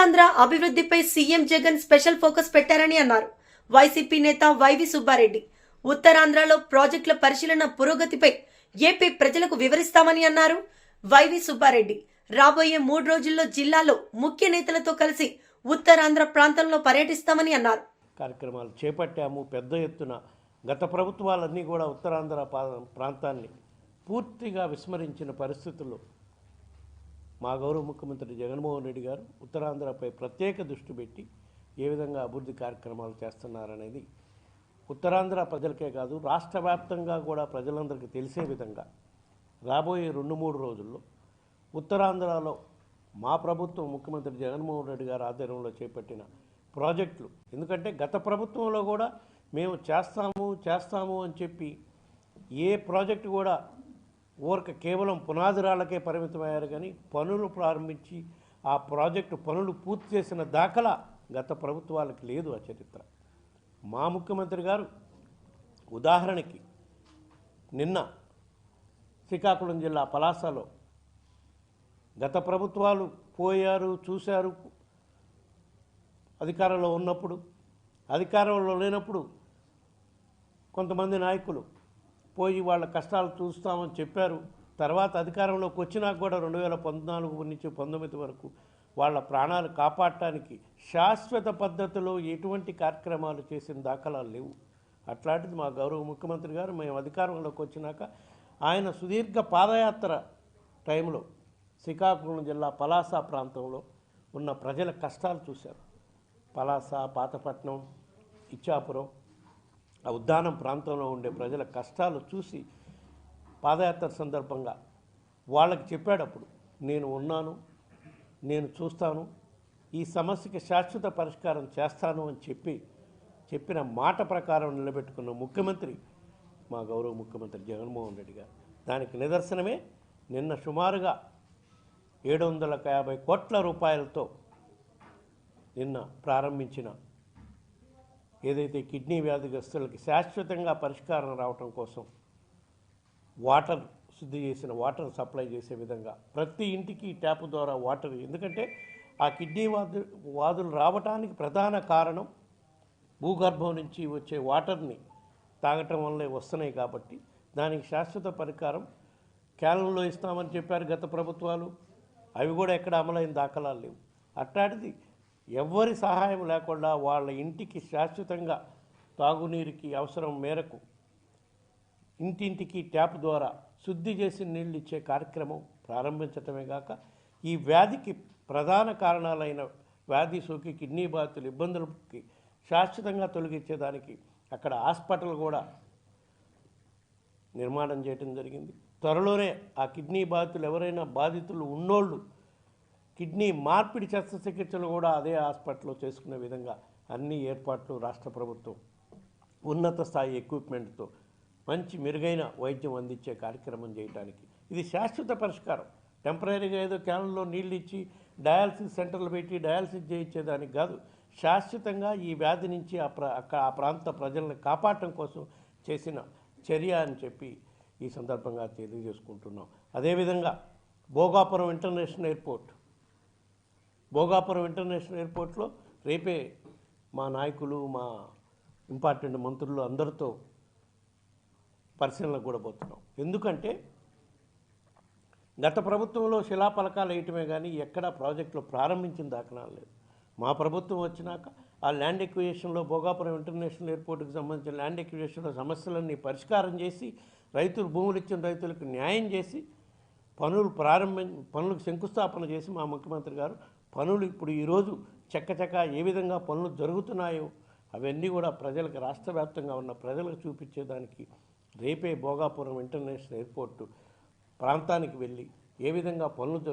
ఉత్తరాంధ్ర అభివృద్ధిపై CM Jagan special focus పెట్టారని అన్నారు. వైసీపీ నేత వైవి సుబ్బారెడ్డి ఉత్తరాంధ్రలో ప్రాజెక్టుల పరిశీలన పురోగతిపై ఏపీ ప్రజలకు వివరిస్తామని అన్నారు. వైవి సుబ్బారెడ్డి రాబోయే మూడు రోజుల్లో జిల్లాలో ముఖ్య నేతలతో కలిసి ఉత్తరాంధ్ర ప్రాంతంలో పర్యటిస్తామని అన్నారు. కార్యక్రమాలు చేపట్టాము. పెద్ద ఎత్తున గత ప్రభుత్వాలన్నీ కూడా ఉత్తరాంధ్ర ప్రాంతాన్ని పూర్తిగా విస్మరించిన పరిస్థితుల్లో మా గౌరవ ముఖ్యమంత్రి జగన్మోహన్ రెడ్డి గారు ఉత్తరాంధ్రపై ప్రత్యేక దృష్టి పెట్టి ఏ విధంగా అభివృద్ధి కార్యక్రమాలు చేస్తున్నారనేది ఉత్తరాంధ్ర ప్రజలకే కాదు రాష్ట్ర వ్యాప్తంగా కూడా ప్రజలందరికీ తెలిసే విధంగా రాబోయే రెండు మూడు రోజుల్లో ఉత్తరాంధ్రలో మా ప్రభుత్వం ముఖ్యమంత్రి జగన్మోహన్ రెడ్డి గారు ఆధ్వర్యంలో చేపట్టిన ప్రాజెక్టులు. ఎందుకంటే గత ప్రభుత్వంలో కూడా మేము చేస్తాము చేస్తాము అని చెప్పి ఏ ప్రాజెక్టు కూడా ఊరక కేవలం పునాదిరాళ్ళకే పరిమితమయ్యారు కానీ పనులు ప్రారంభించి ఆ ప్రాజెక్టు పనులు పూర్తి చేసిన దాఖలా గత ప్రభుత్వాలకు లేదు ఆ చరిత్ర. మా ముఖ్యమంత్రి గారు ఉదాహరణకి నిన్న శ్రీకాకుళం జిల్లా పలాసలో గత ప్రభుత్వాలు పోయారు చూశారు అధికారంలో ఉన్నప్పుడు అధికారంలో లేనప్పుడు కొంతమంది నాయకులు పోయి వాళ్ళ కష్టాలు చూస్తామని చెప్పారు. తర్వాత అధికారంలోకి వచ్చినా కూడా రెండు వేల పద్నాలుగు నుంచి పంతొమ్మిది వరకు వాళ్ళ ప్రాణాలు కాపాడటానికి శాశ్వత పద్ధతిలో ఎటువంటి కార్యక్రమాలు చేసిన దాఖలాలు లేవు. అట్లాంటిది మా గౌరవ ముఖ్యమంత్రి గారు మేము అధికారంలోకి వచ్చినాక ఆయన సుదీర్ఘ పాదయాత్ర టైంలో శ్రీకాకుళం జిల్లా పలాస ప్రాంతంలో ఉన్న ప్రజల కష్టాలు చూశారు. పలాస పాతపట్నం ఇచ్చాపురం ఆ ఉద్దానం ప్రాంతంలో ఉండే ప్రజల కష్టాలు చూసి పాదయాత్ర సందర్భంగా వాళ్ళకి చెప్పాడప్పుడు నేను ఉన్నాను నేను చూస్తాను ఈ సమస్యకి శాశ్వత పరిష్కారం చేస్తాను అని చెప్పి చెప్పిన మాట ప్రకారం నిలబెట్టుకున్న ముఖ్యమంత్రి మా గౌరవ ముఖ్యమంత్రి జగన్మోహన్ రెడ్డి గారు దానికి నిదర్శనమే నిన్న సుమారుగా ఏడు వందల యాభై కోట్ల రూపాయలతో నిన్న ప్రారంభించిన ఏదైతే కిడ్నీ వ్యాధిగ్రస్తులకి శాశ్వతంగా పరిష్కారం రావటం కోసం వాటర్ శుద్ధి చేసిన వాటర్ సప్లై చేసే విధంగా ప్రతి ఇంటికి ట్యాప్ ద్వారా వాటర్ ఎందుకంటే ఆ కిడ్నీ వాదు వాదులు రావటానికి ప్రధాన కారణం భూగర్భం నుంచి వచ్చే వాటర్ని తాగటం వల్లే వస్తున్నాయి కాబట్టి దానికి శాశ్వత పరికారం క్యాలెండర్లో ఇస్తామని చెప్పారు గత ప్రభుత్వాలు. అవి కూడా ఎక్కడ అమలైన దాఖలాలు లేవు. అట్లాంటిది ఎవ్వరి సహాయం లేకుండా వాళ్ళ ఇంటికి శాశ్వతంగా తాగునీరుకి అవసరం మేరకు ఇంటింటికి ట్యాప్ ద్వారా శుద్ధి చేసి నీళ్ళు ఇచ్చే కార్యక్రమం ప్రారంభించటమే కాక ఈ వ్యాధికి ప్రధాన కారణాలైన వ్యాధి సోకి కిడ్నీ బాధితులు ఇబ్బందులకి శాశ్వతంగా తొలగించేదానికి అక్కడ హాస్పిటల్ కూడా నిర్మాణం చేయటం జరిగింది. త్వరలోనే ఆ కిడ్నీ బాధితులు ఎవరైనా బాధితులు ఉన్నోళ్ళు కిడ్నీ మార్పిడి శస్త్రచికిత్సలు కూడా అదే హాస్పిటల్లో చేసుకునే విధంగా అన్ని ఏర్పాట్లు రాష్ట్ర ప్రభుత్వం ఉన్నత స్థాయి ఎక్విప్మెంట్తో మంచి మెరుగైన వైద్యం అందించే కార్యక్రమం చేయడానికి ఇది శాశ్వత పరిష్కారం. టెంపరీగా ఏదో క్యాన్లో నీళ్ళు ఇచ్చి డయాలసిస్ సెంటర్లు పెట్టి డయాలసిస్ చేయించేదానికి కాదు. శాశ్వతంగా ఈ వ్యాధి నుంచి ఆ ప్ర ఆ ప్రాంత ప్రజలను కాపాడటం కోసం చేసిన చర్య అని చెప్పి ఈ సందర్భంగా తెలియజేసుకుంటున్నాం. అదేవిధంగా Bhogapuram international airport Bhogapuram international ఎయిర్పోర్ట్లో రేపే మా నాయకులు మా ఇంపార్టెంట్ మంత్రులు అందరితో పరిశీలనకు కూడా పోతున్నాం. ఎందుకంటే గత ప్రభుత్వంలో శిలాఫలకాలు వేయటమే కానీ ఎక్కడా ప్రాజెక్టులు ప్రారంభించిన దాఖలాలు లేదు మా ప్రభుత్వం వచ్చినాక ఆ ల్యాండ్ ఎక్విజేషన్లో భోగాపురం ఇంటర్నేషనల్ ఎయిర్పోర్ట్కి సంబంధించిన ల్యాండ్ ఎక్విజేషన్లో సమస్యలన్నీ పరిష్కారం చేసి రైతులు భూములు ఇచ్చిన రైతులకు న్యాయం చేసి పనులు ప్రారంభం పనులకు శంకుస్థాపన చేసి మా ముఖ్యమంత్రి గారు పనులు ఇప్పుడు ఈరోజు చక్కచక్క ఏ విధంగా పనులు జరుగుతున్నాయో అవన్నీ కూడా ప్రజలకు రాష్ట్ర వ్యాప్తంగా ఉన్న ప్రజలకు చూపించేదానికి రేపే భోగాపురం ఇంటర్నేషనల్ ఎయిర్పోర్టు ప్రాంతానికి వెళ్ళి ఏ విధంగా పనులు జరుగు